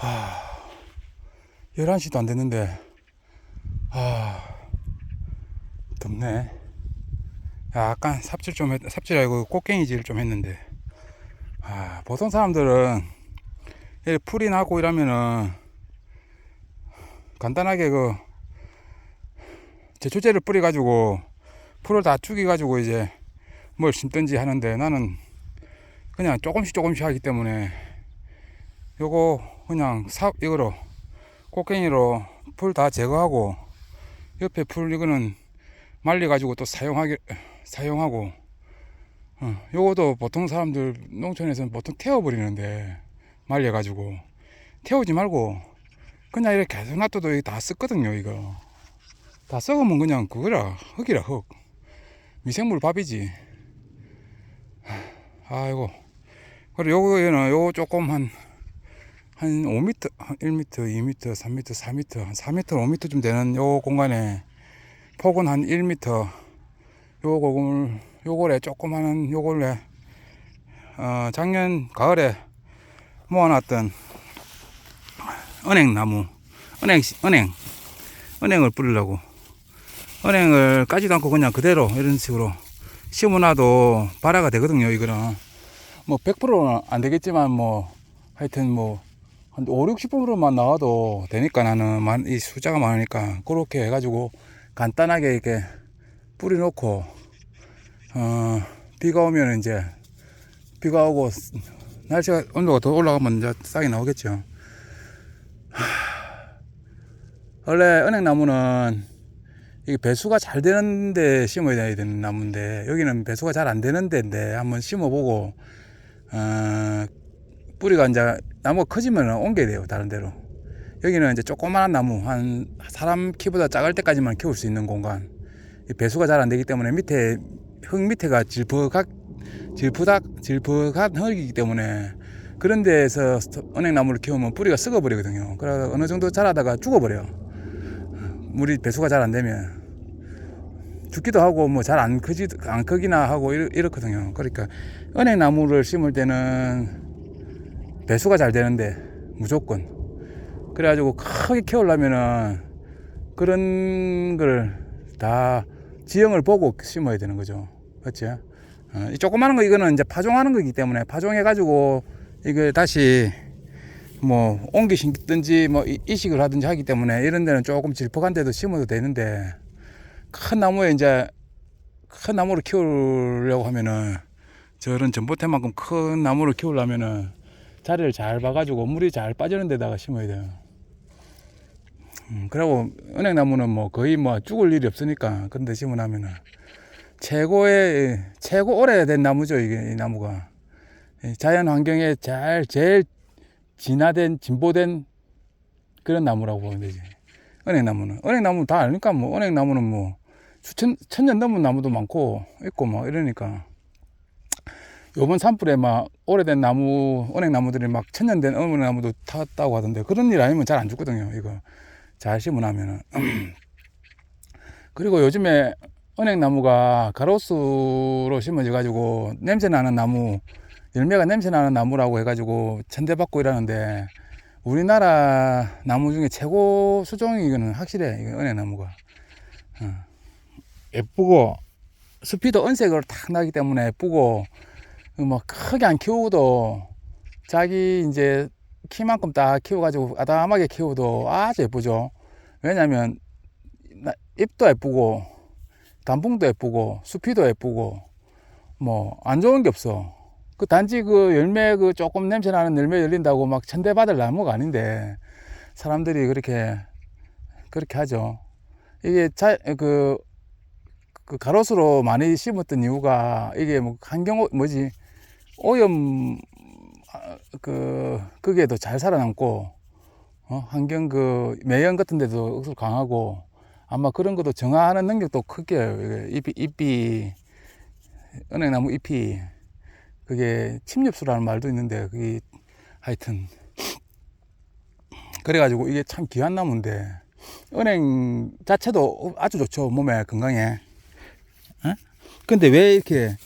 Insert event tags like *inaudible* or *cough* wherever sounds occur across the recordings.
하, 11시도 안 됐는데, 아, 덥네. 약간 삽질 좀 했, 삽질 아니고 꽃갱이질 좀 했는데, 아, 보통 사람들은 풀이 나고 이러면은 간단하게 그 제초제를 뿌려가지고 풀을 다 죽여가지고 이제 뭘 심든지 하는데 나는 그냥 조금씩 조금씩 하기 때문에 요거 그냥 삽 이거로 꽃갱이로 풀 다 제거하고 옆에 풀 이거는 말려 가지고 또 사용하게 사용하고 어, 요것도 보통 사람들 농촌에서는 보통 태워 버리는데 말려 가지고 태우지 말고 그냥 이렇게 계속 놔둬도 다 썩거든요 이거. 다 썩으면 그냥 그거라 흙이라 흙. 미생물 밥이지. 아이고. 그리고 요거는 요거 조금 한 한 5m, 한 1m, 2m, 3m, 4m, 한 4m, 5m쯤 되는 요 공간에 폭은 한 1m 요 공을 요거래 조그마한 요걸래. 어, 작년 가을에 모아놨던 은행나무 은행 은행 은행을 뿌리려고. 은행을 까지도 않고 그냥 그대로 이런 식으로 심어놔도 발화가 되거든요 이거는. 뭐 100%는 안 되겠지만 뭐 하여튼 뭐 한 5, 60%만 나와도 되니까 나는 많- 이 숫자가 많으니까 그렇게 해가지고 간단하게 이렇게 뿌려놓고 어 비가 오면 이제 비가 오고 날씨가 온도가 더 올라가면 이제 싹이 나오겠죠. 하, 원래 은행나무는 배수가 잘 되는데 심어야 되는 나무인데 여기는 배수가 잘 안 되는 데인데 한번 심어보고 어, 뿌리가 이제 나무가 커지면 옮겨야 돼요 다른 데로. 여기는 이제 조그마한 나무 한 사람 키보다 작을 때까지만 키울 수 있는 공간. 이 배수가 잘 안 되기 때문에 밑에 흙 밑에가 질퍽각 질푸닥 질퍽한 흙이기 때문에 그런 데에서 은행나무를 키우면 뿌리가 썩어버리거든요. 그래서 어느 정도 자라다가 죽어버려요. 물이 배수가 잘 안 되면. 죽기도 하고 뭐 잘 안 크지 안 크기나 하고 이렇, 이렇거든요. 그러니까 은행나무를 심을 때는 배수가 잘 되는데 무조건. 그래가지고 크게 키우려면은 그런 걸 다 지형을 보고 심어야 되는 거죠. 그렇죠 어, 이 조그마한 거 이거는 이제 파종하는 거기 때문에 파종해 가지고 이걸 다시 뭐 옮기 심든지 뭐 이- 이식을 하든지 하기 때문에 이런 데는 조금 질퍽한 데도 심어도 되는데 큰 나무에 이제 큰 나무를 키우려고 하면은 저런 전봇대만큼 큰 나무를 키우려면은 자리를 잘 봐가지고 물이 잘 빠지는 데다가 심어야 돼요. 음, 그리고 은행나무는 뭐 거의 뭐 죽을 일이 없으니까 그런 데 심어놓으면은 최고의 최고 오래된 나무죠 이게 이 나무가 이 자연 환경에 잘 제일 진화된 진보된 그런 나무라고 보면 되지. 은행나무는 은행나무 다 아니까 뭐 은행나무는 뭐 수천 천년 넘은 나무도 많고 있고 뭐 이러니까 요번 산불에 막 오래된 나무 은행나무들이 막 천년 된 은행나무도 탔다고 하던데 그런 일 아니면 잘 안 죽거든요 이거. 잘 심어놓으면은. *clears throat* 그리고 요즘에 은행나무가 가로수로 심어져 가지고 냄새 나는 나무 열매가 냄새 나는 나무라고 해가지고 천대받고 이러는데 우리나라 나무 중에 최고 수종이 이거는 확실해 이거 은행나무가. 어. 예쁘고 숲이도 은색으로 탁 나기 때문에 예쁘고 뭐 크게 안 키우고도 자기 이제 키만큼 딱 키워가지고 아담하게 키워도 아주 예쁘죠. 왜냐면 나- 잎도 예쁘고 단풍도 예쁘고 숲이도 예쁘고 뭐 안 좋은 게 없어. 그 단지 그 열매 그 조금 냄새 나는 열매 열린다고 막 천대 받을 나무가 아닌데 사람들이 그렇게 그렇게 하죠. 이게 자 그 그 가로수로 많이 심었던 이유가 이게 뭐 환경 오- 뭐지 오염 아, 그 거기에도 잘 살아남고 어? 환경 그 매연 같은 데도 억수로 강하고 아마 그런 것도 정화하는 능력도 크게 잎이 잎이 은행나무 잎이 그게 침엽수라는 말도 있는데 그게 하여튼 그래가지고 이게 참 귀한 나무인데 은행 자체도 아주 좋죠 몸에 건강에 어? 근데 왜 이렇게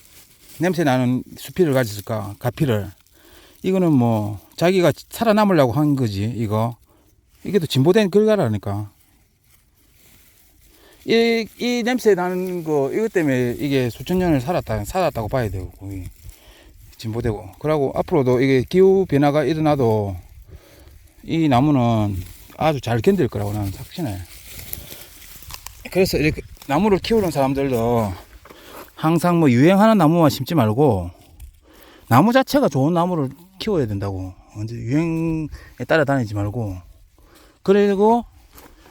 냄새 나는 수피를 가졌을까? 가피를. 이거는 뭐 자기가 살아남으려고 한 거지 이거. 이게 또 진보된 결과라니까. 이, 이 냄새 나는 거 이것 때문에 이게 수천 년을 살았다 살았다고 봐야 되고 거의 진보되고. 그러고 앞으로도 이게 기후 변화가 일어나도 이 나무는 아주 잘 견딜 거라고 나는 확신해. 그래서 이렇게 나무를 키우는 사람들도 항상 뭐 유행하는 나무만 심지 말고 나무 자체가 좋은 나무를 키워야 된다고. 언제 유행에 따라다니지 말고 그리고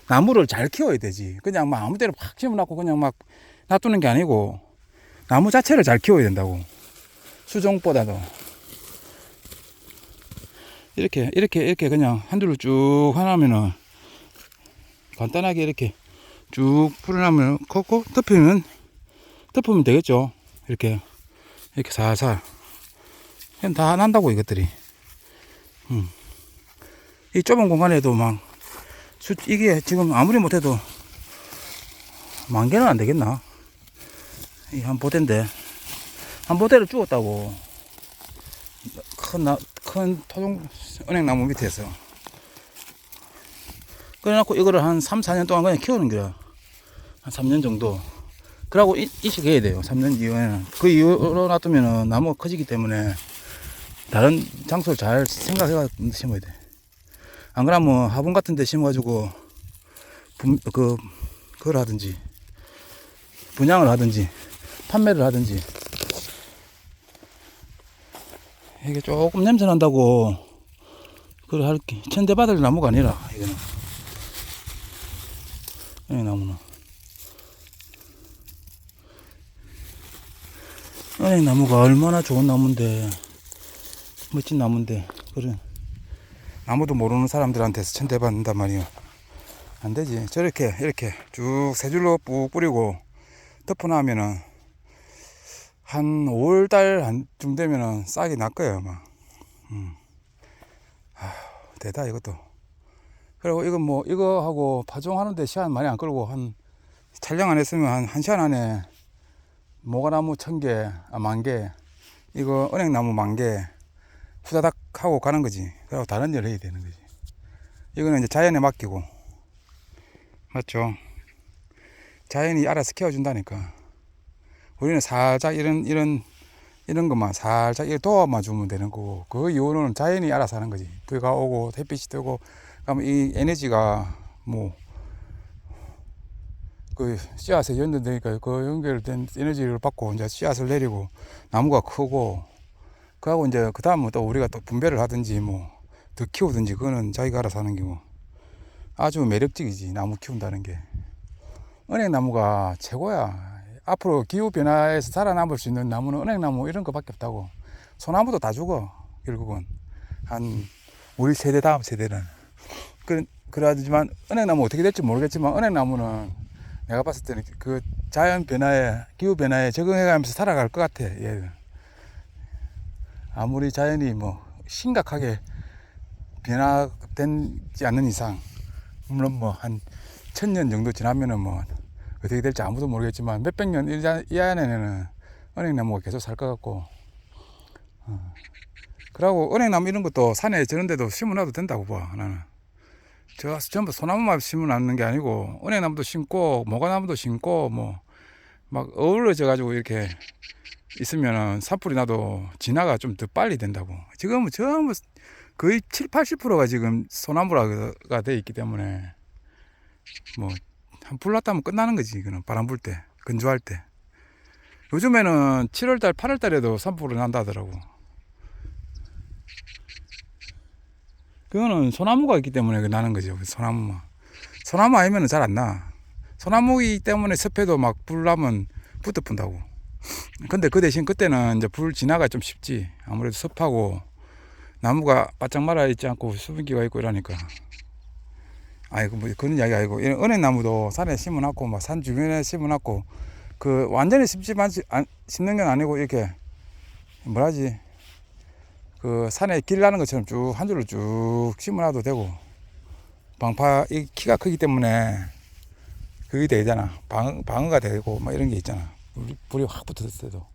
나무를 잘 키워야 되지. 그냥 막 아무 데나 팍 심어놓고 그냥 막 놔두는 게 아니고 나무 자체를 잘 키워야 된다고. 수종보다도 이렇게 이렇게 이렇게 그냥 한 줄로 쭉 하나면은 간단하게 이렇게 쭉 풀어나면 걷고 덮으면 덮으면 되겠죠. 이렇게 이렇게 살살 그냥 다 난다고 이것들이. 음. 이 좁은 공간에도 막 수, 이게 지금 아무리 못해도 만 개는 안 되겠나? 이 한 보대인데 한 보대를 죽었다고 큰, 나, 큰 토종 은행나무 밑에서 그래놓고 이거를 한 3, 4년 동안 그냥 키우는 거야 한 3년 정도 그러고 이- 이식해야 돼요. 3년 이후에는. 그 이후로 놔두면은 나무가 커지기 때문에 다른 장소를 잘 생각해서 심어야 돼 안 그러면 화분 같은 데 심어가지고 분, 그, 그걸 하든지 분양을 하든지 판매를 하든지. 이게 조금 냄새 난다고 그걸 할게 천대받을 나무가 아니라 이거는. 이 나무는 은행 나무가 얼마나 좋은 나무인데 멋진 나무인데 그래 아무도 모르는 사람들한테서 천대받는단 말이야 안 되지 저렇게 이렇게 쭉 세 줄로 쭉 뿌리고 덮어놓으면은 한 5월달 한쯤 되면은 싹이 날 거예요, 아마. 음. 아, 대다, 이것도. 그리고 이건 뭐, 이거 하고 파종하는데 시간 많이 안 끌고 한, 촬영 안 했으면 한, 한 시간 안에 모가나무 천 개, 아, 만 개, 이거 은행나무 만 개, 후다닥 하고 가는 거지. 그리고 다른 일을 해야 되는 거지. 이거는 이제 자연에 맡기고. 맞죠? 자연이 알아서 키워준다니까. 우리는 살짝 이런 이런 이런 것만 살짝 도와만 주면 되는 거고 그 이후로는 자연이 알아서 하는 거지 비가 오고 햇빛이 뜨고 그러면 이 에너지가 뭐 그 씨앗에 연결되니까 그 연결된 에너지를 받고 이제 씨앗을 내리고 나무가 크고 그하고 이제 그 다음은 또 우리가 또 분배를 하든지 뭐 더 키우든지 그거는 자기가 알아서 하는 게고 아주 매력적이지 나무 키운다는 게. 은행나무가 최고야. 앞으로 기후 변화에서 살아남을 수 있는 나무는 은행나무 이런 거밖에 없다고. 소나무도 다 죽어 결국은. 한 우리 세대 다음 세대는. 그 그러지만 은행나무 어떻게 될지 모르겠지만 은행나무는 내가 봤을 때는 그 자연 변화에 기후 변화에 적응해가면서 살아갈 것 같아. 얘는 아무리 자연이 뭐 심각하게 변화되지 않는 이상 물론 뭐 한 천 년 정도 지나면은 뭐 어떻게 될지 아무도 모르겠지만 몇백 년이 안에는 은행나무가 계속 살 것 같고 어. 그러고 은행나무 이런 것도 산에 저런 데도 심어놔도 된다고 봐 나는 저 전부 소나무만 심어놨는 게 아니고 은행나무도 심고 모가나무도 심고 뭐 막 어우러져 가지고 이렇게 있으면은 산불이 나도 진화가 좀 더 빨리 된다고. 지금은 전부 거의 7, 80%가 지금 소나무가 돼 있기 때문에 뭐 한 불 났다면 끝나는 거지 이거는. 바람 불 때 건조할 때. 요즘에는 7월달 8월달에도 산불이 난다 하더라고 그거는 소나무가 있기 때문에 그 나는 거죠 소나무만. 소나무 아니면 잘 안 나. 소나무이기 때문에 습해도 막 불 나면 붙어 pun다고. 근데 그 대신 그때는 이제 불 진화가 좀 쉽지. 아무래도 습하고 나무가 바짝 말아 있지 않고 수분기가 있고 이러니까. 아이고 뭐 그런 이야기 아니고 이런 은행나무도 산에 심어놨고 막 산 주변에 심어놨고 그 완전히 심지만 안- 심는 건 아니고 이렇게 뭐라지 그 산에 길 나는 것처럼 쭉 한 줄로 쭉 심어놔도 되고 방파 이 키가 크기 때문에 그게 되잖아. 방 방어가 되고 막 이런 게 있잖아. 불이, 확 붙었을 때도.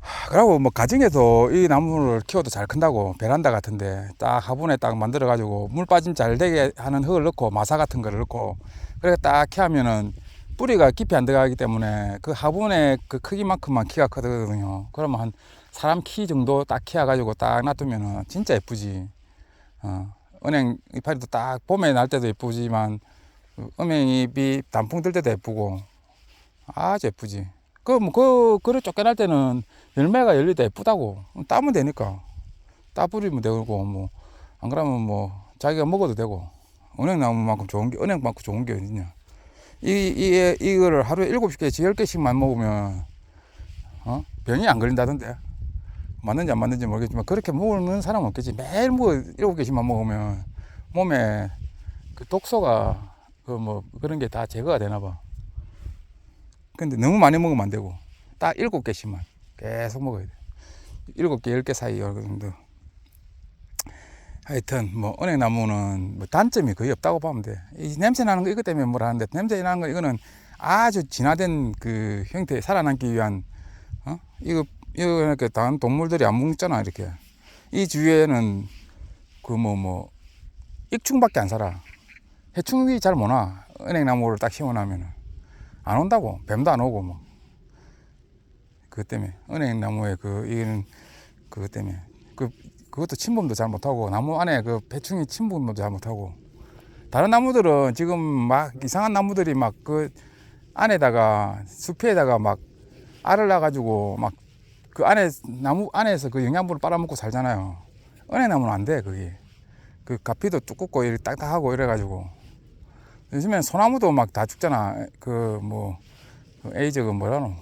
하, 그리고 뭐 가정에서 이 나무를 키워도 잘 큰다고 베란다 같은데 딱 화분에 딱 만들어 가지고 물 빠짐 잘 되게 하는 흙을 넣고 마사 같은 거를 넣고 그렇게 딱 키우면은 뿌리가 깊이 안 들어가기 때문에 그 화분의 그 크기만큼만 키가 크거든요. 그러면 한 사람 키 정도 딱 키워 가지고 딱 놔두면은 진짜 예쁘지. 어, 은행 이파리도 딱 봄에 날 때도 예쁘지만 그 은행잎이 단풍 들 때도 예쁘고 아주 예쁘지. 그, 뭐, 그, 그를 쫓겨날 때는 열매가 때 예쁘다고. 따면 되니까. 따 뿌리면 되고, 뭐, 안 그러면 뭐, 자기가 먹어도 되고. 은행 나무만큼 좋은 게, 은행만큼 좋은 게 어딨냐. 이, 이, 이거를 하루에 일곱 개씩, 열 개씩만 먹으면, 어? 병이 안 걸린다던데. 맞는지 안 맞는지 모르겠지만, 그렇게 먹는 사람은 없겠지. 매일 뭐, 일곱 개씩만 먹으면, 몸에 그 독소가, 그 뭐, 그런 게 다 제거가 되나 봐. 근데 너무 많이 먹으면 안 되고 딱 일곱 개씩만 계속 먹어야 돼. 일곱 개, 열개 사이 정도. 하여튼 뭐 은행나무는 뭐 단점이 거의 없다고 보면 돼. 이 냄새 나는 거 이것 때문에 뭐라 하는데 냄새 나는 거 이거는 아주 진화된 그 형태에 살아남기 위한 어 이거 이거 이렇게 다른 동물들이 안 먹잖아 이렇게 이 주위에는 그 뭐뭐 익충밖에 안 살아. 해충이 잘 못 와. 은행나무를 딱 심어놓으면은. 안 온다고 뱀도 안 오고 뭐 그것 때문에 은행나무에 그 이는 그것 때문에 그 그것도 침범도 잘 못하고 나무 안에 그 배충이 침범도 잘 못하고 다른 나무들은 지금 막 이상한 나무들이 막 그 안에다가 숲에다가 막 알을 낳아가지고 막 그 안에 나무 안에서 그 영양분을 빨아먹고 살잖아요. 은행나무는 안 돼 그게 그 가피도 두껍고 이렇게 딱딱하고 이래가지고 요즘엔 소나무도 막 다 죽잖아. 그 뭐 에이저 그 뭐라노